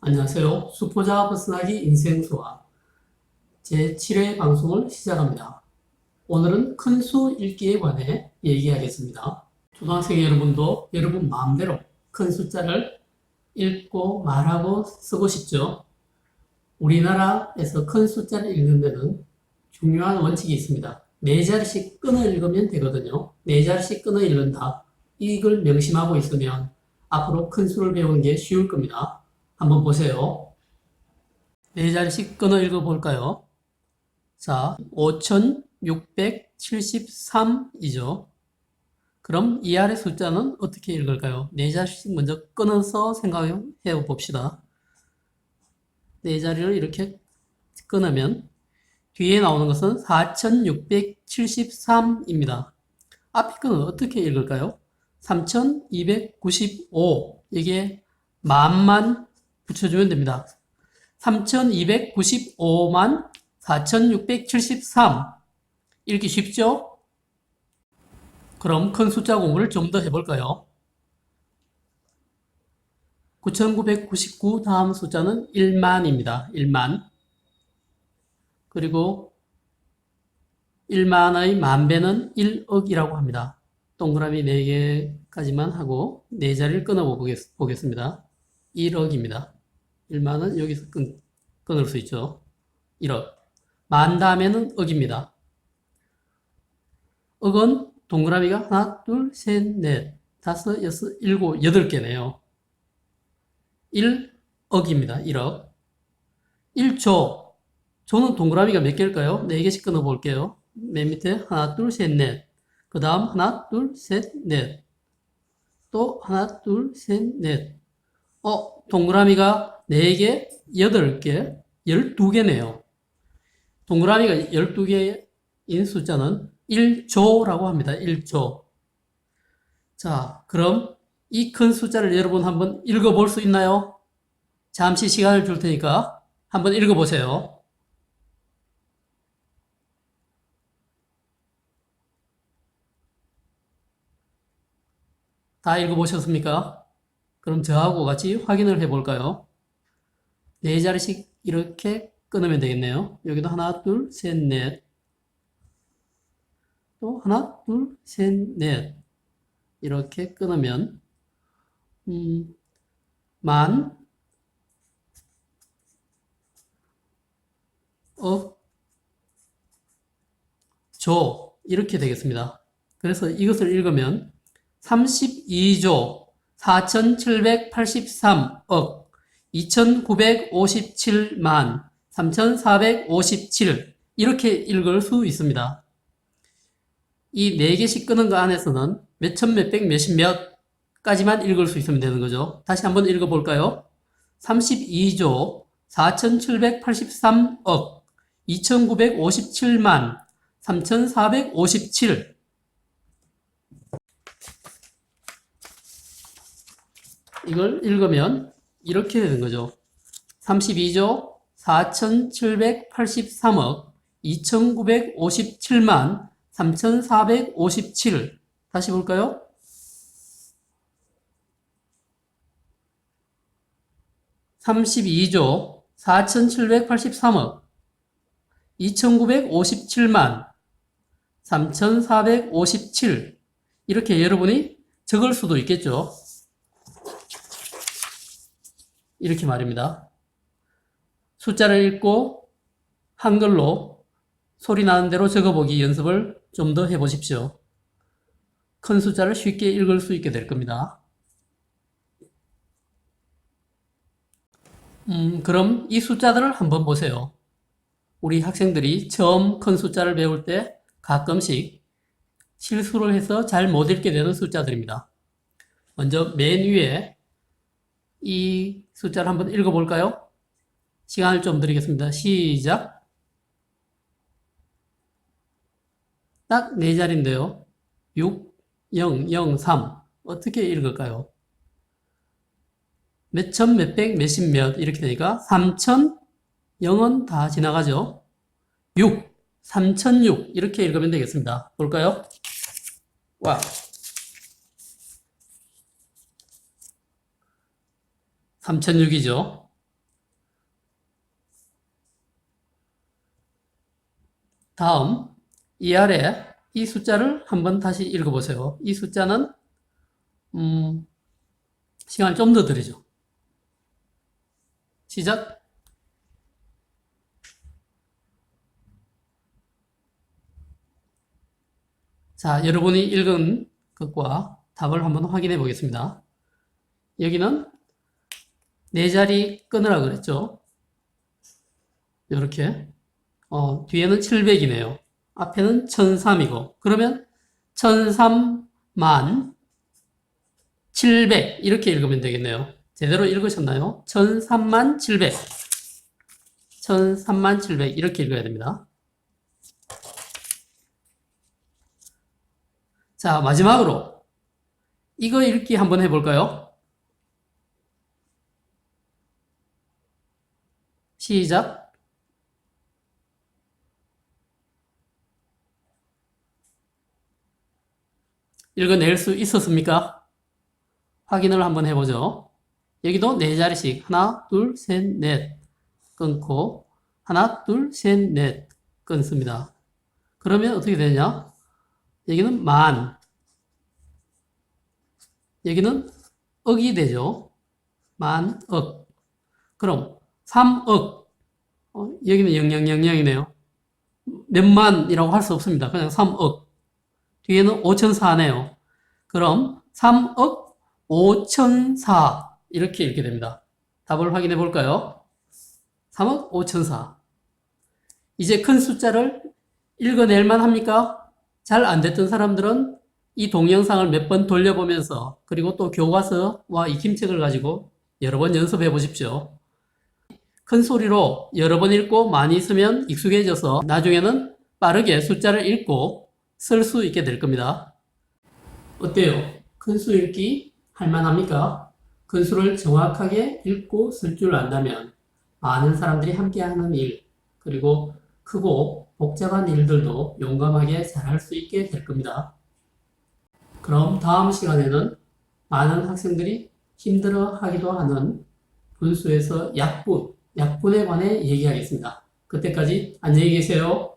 안녕하세요. 수포자 벗어나기 인생수학 제7회 방송을 시작합니다. 오늘은 큰 수 읽기에 관해 얘기하겠습니다. 초등학생 여러분도 여러분 마음대로 큰 숫자를 읽고 말하고 쓰고 싶죠? 우리나라에서 큰 숫자를 읽는 데는 중요한 원칙이 있습니다. 네 자리씩 끊어 읽으면 되거든요. 네 자리씩 끊어 읽는다. 이걸 명심하고 있으면 앞으로 큰 수를 배우는 게 쉬울 겁니다. 한번 보세요. 네 자리씩 끊어 읽어볼까요? 자, 5673이죠. 그럼 이 아래 숫자는 어떻게 읽을까요? 네 자리씩 먼저 끊어서 생각해 봅시다. 네 자리를 이렇게 끊으면 뒤에 나오는 것은 4673입니다. 앞에 거는 어떻게 읽을까요? 3295 이게 만만 붙여주면 됩니다. 3295만 4673 읽기 쉽죠? 그럼 큰 숫자 공부를 좀 더 해볼까요? 9999 다음 숫자는 1만입니다. 1만 그리고 1만의 만배는 1억이라고 합니다. 동그라미 4개까지만 하고 4자리를 끊어 보겠습니다. 1억입니다. 1만은 여기서 끊, 끊을 수 있죠. 1억. 만 다음에는 억입니다. 억은 동그라미가 하나, 둘, 셋, 넷, 다섯, 여섯, 일곱, 여덟 개네요. 1억입니다. 1억. 1조. 조는 동그라미가 몇 개일까요? 4개씩 끊어 볼게요. 맨 밑에 하나, 둘, 셋, 넷. 그 다음 하나, 둘, 셋, 넷. 또 하나, 둘, 셋, 넷. 어, 동그라미가 4개, 8개, 12개네요. 동그라미가 12개인 숫자는 1조라고 합니다. 1조. 자, 그럼 이 큰 숫자를 여러분 한번 읽어볼 수 있나요? 잠시 시간을 줄 테니까 한번 읽어보세요. 다 읽어보셨습니까? 그럼 저하고 같이 확인을 해볼까요? 네 자리씩 이렇게 끊으면 되겠네요. 여기도 하나, 둘, 셋, 넷. 또 하나, 둘, 셋, 넷. 이렇게 끊으면, 음, 만, 억, 조. 이렇게 되겠습니다. 그래서 이것을 읽으면 32조 4,783억 2,957만 3,457 이렇게 읽을 수 있습니다. 이 4개씩 끄는 거 안에서는 몇천, 몇백, 몇십, 몇까지만 읽을 수 있으면 되는 거죠. 다시 한번 읽어볼까요? 32조 4,783억 2,957만 3,457 이걸 읽으면 이렇게 되는 거죠. 32조 4,783억 2,957만 3,457 다시 볼까요? (32조) (4,783억) (2,957만) (3,457) 이렇게 여러분이 적을 수도 있겠죠. 이렇게 말입니다. 숫자를 읽고 한글로 소리 나는 대로 적어보기 연습을 좀 더 해보십시오. 큰 숫자를 쉽게 읽을 수 있게 될 겁니다. 음, 그럼 이 숫자들을 한번 보세요. 우리 학생들이 처음 큰 숫자를 배울 때 가끔씩 실수를 해서 잘 못 읽게 되는 숫자들입니다. 먼저 맨 위에 이 숫자를 한번 읽어볼까요? 시간을 좀 드리겠습니다. 시작. 딱 네 자리인데요. 6, 0, 0, 3. 어떻게 읽을까요? 몇 천, 몇 백, 몇십, 몇 이렇게 되니까 3천, 0은 다 지나가죠. 6, 3006 이렇게 읽으면 되겠습니다. 볼까요? 와. 3006이죠. 다음 이 아래 이 숫자를 한번 다시 읽어보세요. 이 숫자는 음, 시간을 좀 더 드리죠. 시작. 자, 여러분이 읽은 것과 답을 한번 확인해 보겠습니다. 여기는 네 자리 끊으라 그랬죠. 이렇게. 어, 뒤에는 700이네요. 앞에는 1003이고. 그러면 1003만 700 이렇게 읽으면 되겠네요. 제대로 읽으셨나요? 1003만 700. 1003만 700 이렇게 읽어야 됩니다. 자, 마지막으로 이거 읽기 한번 해볼까요? 시작. 읽어낼 수 있었습니까? 확인을 한번 해보죠. 여기도 네 자리씩 하나, 둘, 셋, 넷 끊고 하나, 둘, 셋, 넷 끊습니다. 그러면 어떻게 되냐? 여기는 만, 여기는 억이 되죠. 만, 억. 그럼 3억, 어, 여기는 0000이네요. 몇만이라고 할 수 없습니다. 그냥 3억. 뒤에는 5천사네요. 그럼 3억 5천사 이렇게 읽게 됩니다. 답을 확인해 볼까요? 3억 5천사. 이제 큰 숫자를 읽어낼 만 합니까? 잘 안 됐던 사람들은 이 동영상을 몇 번 돌려보면서 그리고 또 교과서와 익힘책을 가지고 여러 번 연습해 보십시오. 큰 소리로 여러 번 읽고 많이 쓰면 익숙해져서 나중에는 빠르게 숫자를 읽고 쓸 수 있게 될 겁니다. 어때요? 큰 수 읽기 할만합니까? 큰 수를 정확하게 읽고 쓸 줄 안다면 많은 사람들이 함께하는 일, 그리고 크고 복잡한 일들도 용감하게 잘 할 수 있게 될 겁니다. 그럼 다음 시간에는 많은 학생들이 힘들어 하기도 하는 분수에서 약분, 약분에 관해 얘기하겠습니다. 그때까지 안녕히 계세요.